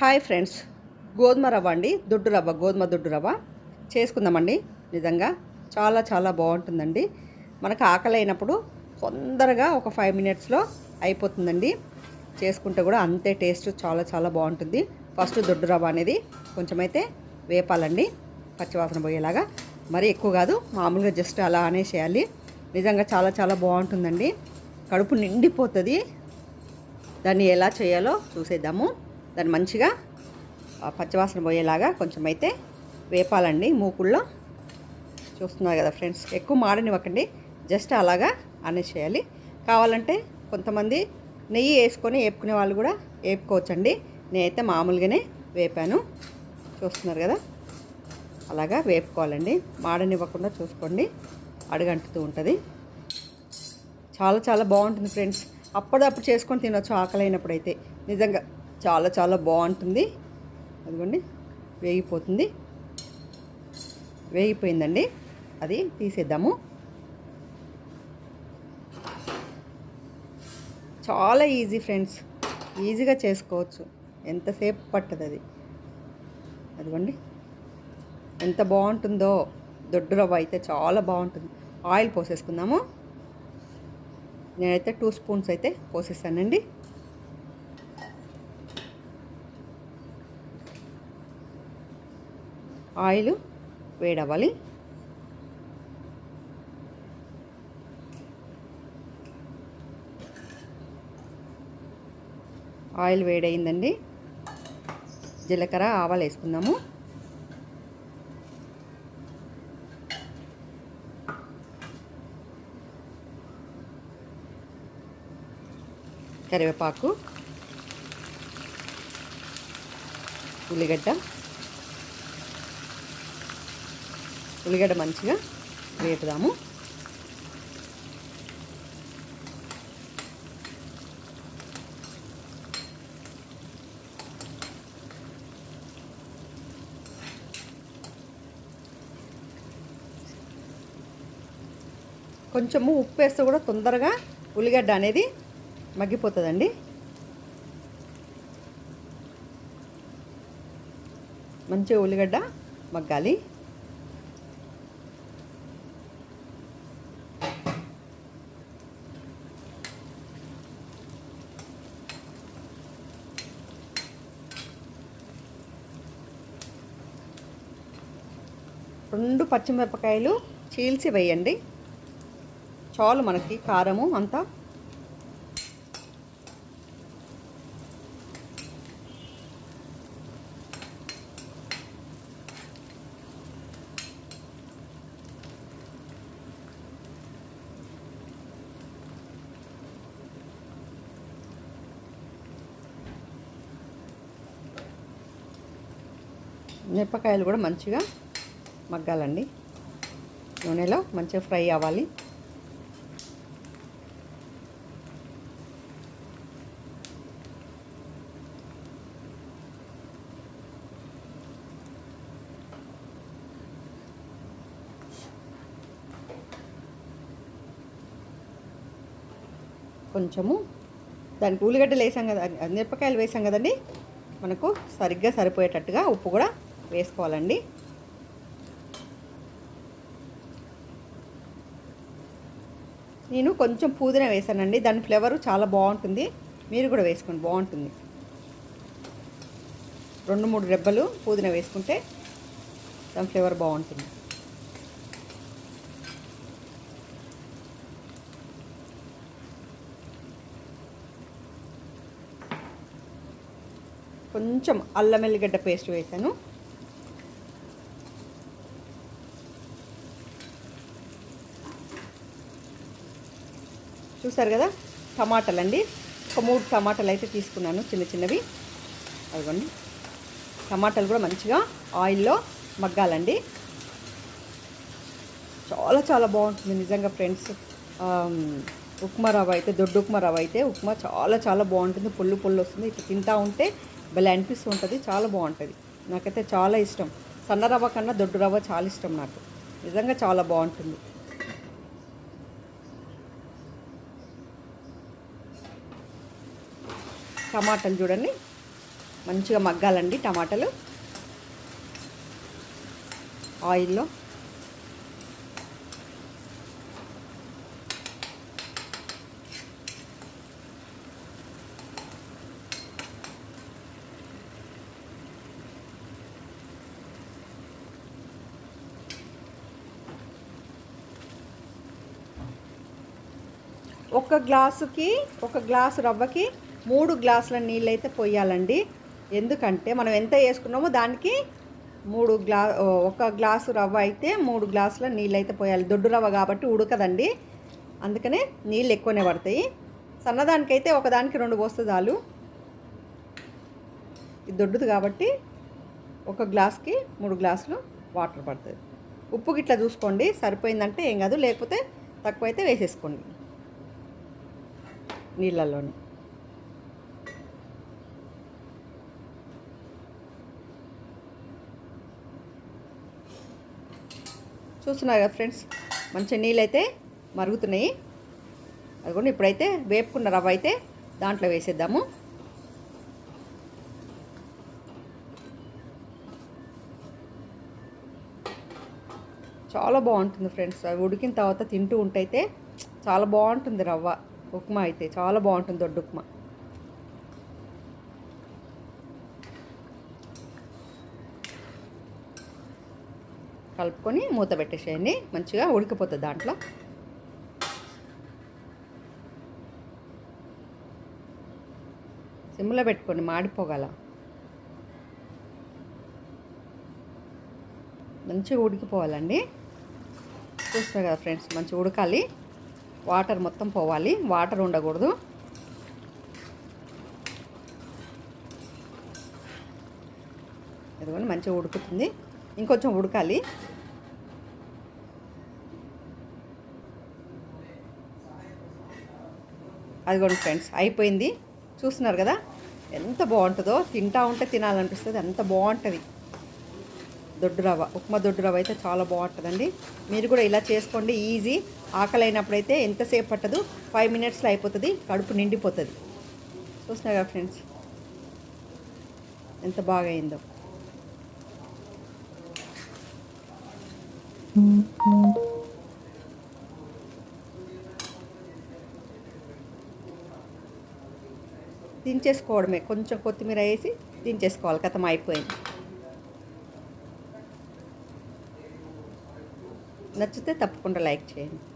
Hi friends. గోధుమ రవ్వ అండి. దొడ్డు రవ్వ గోధుమ దొడ్డు రవ్వ. చేసుకుందామండి. నిజంగా చాలా చాలా బాగుంటుందండి. మనకు ఆకలి అయినప్పుడు తొందరగా ఒక ఫైవ్ మినిట్స్లో అయిపోతుందండి. చేసుకుంటే కూడా అంతే టేస్ట్ చాలా చాలా బాగుంటుంది. ఫస్ట్ దొడ్డు రవ్వ అనేది కొంచెం అయితే వేపాలండి. పచ్చివాసన పోయేలాగా. మరి ఎక్కువ కాదు మామూలుగా జస్ట్ అలా అనేసేయాలి. నిజంగా చాలా చాలా బాగుంటుందండి. కడుపు నిండిపోతుంది. దాన్ని ఎలా చేయాలో చూసేద్దాము. దాన్ని మంచిగా పచ్చివాసన పోయేలాగా కొంచెం అయితే వేపాలండి మూకుల్లో చూస్తున్నారు కదా ఫ్రెండ్స్ ఎక్కువ మాడనివ్వకండి జస్ట్ అలాగా అనేసేయాలి కావాలంటే కొంతమంది నెయ్యి వేసుకొని వేపుకునే వాళ్ళు కూడా వేపుకోవచ్చండి నేనైతే మామూలుగానే వేపాను. చూస్తున్నారు కదా అలాగా వేపుకోవాలండి. మాడనివ్వకుండా చూసుకోండి అడుగంటుతూ ఉంటుంది. చాలా చాలా బాగుంటుంది ఫ్రెండ్స్. అప్పుడప్పుడు చేసుకొని తినొచ్చు ఆకలి అయినప్పుడు అయితే నిజంగా చాలా చాలా బాగుంటుంది. అదిగోండి వేగిపోతుంది. వేగిపోయిందండి. అది తీసేద్దాము. చాలా ఈజీ ఫ్రెండ్స్. ఈజీగా చేసుకోవచ్చు. ఎంతసేపు పట్టదు అది. అదిగోండి. ఎంత బాగుంటుందో. దొడ్డు రవ్వ అయితే చాలా బాగుంటుంది. ఆయిల్ పోసేసుకుందాము. నేనైతే టూ స్పూన్స్ అయితే పోసేసానండి. ఆయిల్ వేడవ్వాలి. ఆయిల్ వేడైందండి జీలకర్ర ఆవాలు వేసుకుందాము. కరివేపాకు ఉల్లిగడ్డ ఉల్లిగడ్డ మంచిగా వేపుదాము. కొంచెము ఉప్పు వేస్తే కూడా తొందరగా ఉల్లిగడ్డ అనేది మగ్గిపోతుందండి. మంచిగా ఉల్లిగడ్డ మగ్గాలి. రెండు పచ్చిమిరపకాయలు చీల్చి వేయండి. చాలు మనకి కారము అంతా. మిరపకాయలు కూడా మంచిగా మగ్గాలండి. నూనెలో మంచిగా ఫ్రై అవ్వాలి. కొంచెము దానికి ఉల్లిగడ్డలు వేసాం కదా మిరపకాయలు వేసాం కదండి. మనకు సరిగ్గా సరిపోయేటట్టుగా ఉప్పు కూడా వేసుకోవాలండి. నేను కొంచెం పుదీనా వేసానండి. దాని ఫ్లేవర్ చాలా బాగుంటుంది. మీరు కూడా వేసుకోండి. బాగుంటుంది. రెండు మూడు రెబ్బలు పుదీనా వేసుకుంటే దాని ఫ్లేవర్ బాగుంటుంది. కొంచెం అల్లం ఎల్లిగడ్డ పేస్ట్ వేసాను. చూసారు కదా? టమాటాలు అండి ఒక మూడు టమాటాలు అయితే తీసుకున్నాను చిన్న చిన్నవి. అదిగోండి. టమాటాలు కూడా మంచిగా ఆయిల్లో మగ్గాలండి. చాలా చాలా బాగుంటుంది నిజంగా ఫ్రెండ్స్. ఉప్మా రవ్వ అయితే దొడ్డు ఉప్మా రవ్వ అయితే ఉప్మా చాలా చాలా బాగుంటుంది. పుల్లు పొల్లు వస్తుంది. ఇట్లా తింటా ఉంటే భలే అనిపిస్తూ ఉంటుంది. చాలా బాగుంటుంది. నాకైతే చాలా ఇష్టం. సన్న రవ్వ కన్నా దొడ్డు రవ్వ చాలా ఇష్టం నాకు. నిజంగా చాలా బాగుంటుంది. టమాటాలు చూడండి. మంచిగా మగ్గాలండి టమాటాలు. ఆయిల్లో. ఒక గ్లాసుకి ఒక గ్లాసు రవ్వకి మూడు గ్లాసుల నీళ్ళు అయితే పోయాలండి. ఎందుకంటే మనం ఎంత వేసుకున్నామో దానికి మూడు గ్లా ఒక గ్లాసు రవ్వ అయితే మూడు గ్లాసుల నీళ్ళు అయితే పోయాలి. దొడ్డు రవ్వ కాబట్టి ఉడకదండి. అందుకనే నీళ్ళు ఎక్కువనే పడతాయి. సన్నదానికైతే ఒకదానికి రెండు పోస్తే చాలు. ఇది దొడ్డుది కాబట్టి ఒక గ్లాస్కి మూడు గ్లాసులు వాటర్ పడుతుంది ఉప్పు గిట్లా చూసుకోండి. సరిపోయిందంటే ఏం కాదు. లేకపోతే తక్కువైతే వేసేసుకోండి. నీళ్ళల్లోనే. చూస్తున్నారు కదా ఫ్రెండ్స్ మంచి నీళ్ళు అయితే మరుగుతున్నాయి. అది కూడా ఇప్పుడైతే వేపుకున్న రవ్వ అయితే దాంట్లో వేసేద్దాము. చాలా బాగుంటుంది ఫ్రెండ్స్ అవి ఉడికిన తర్వాత తింటూ ఉంటైతే చాలా బాగుంటుంది రవ్వ ఉప్మా అయితే చాలా బాగుంటుంది దొడ్డు ఉప్మా కలుపుకొని మూత పెట్టేసేయండి. మంచిగా ఉడికిపోతుంది దాంట్లో. సిమ్లో పెట్టుకోండి మాడిపోగల. మంచిగా ఉడికిపోవాలండి. చూస్తారు కదా ఫ్రెండ్స్ మంచిగా ఉడకాలి. వాటర్ మొత్తం పోవాలి. వాటర్ ఉండకూడదు. ఇదిగోండి మంచిగా ఉడుకుతుంది. ఇంకొంచెం ఉడకాలి. అదిగోండి ఫ్రెండ్స్ అయిపోయింది. చూస్తున్నారు కదా? ఎంత బాగుంటుందో. తింటా ఉంటే తినాలనిపిస్తుంది. ఎంత బాగుంటుంది. దొడ్డు రవ్వ ఉప్మా దొడ్డు రవ్వ అయితే చాలా బాగుంటుందండి. మీరు కూడా ఇలా చేసుకోండి ఈజీ. ఆకలి అయినప్పుడైతే ఎంతసేపు పట్టదు. ఫైవ్ మినిట్స్లో అయిపోతుంది. కడుపు నిండిపోతుంది. చూస్తున్నారు కదా ఫ్రెండ్స్? ఎంత బాగా అయిందో దించేసుకోవడమే. కొంచెం కొత్తిమీర వేసి దించేసుకోవాలి. కథం అయిపోయింది. నచ్చితే తప్పకుండా లైక్ చేయండి.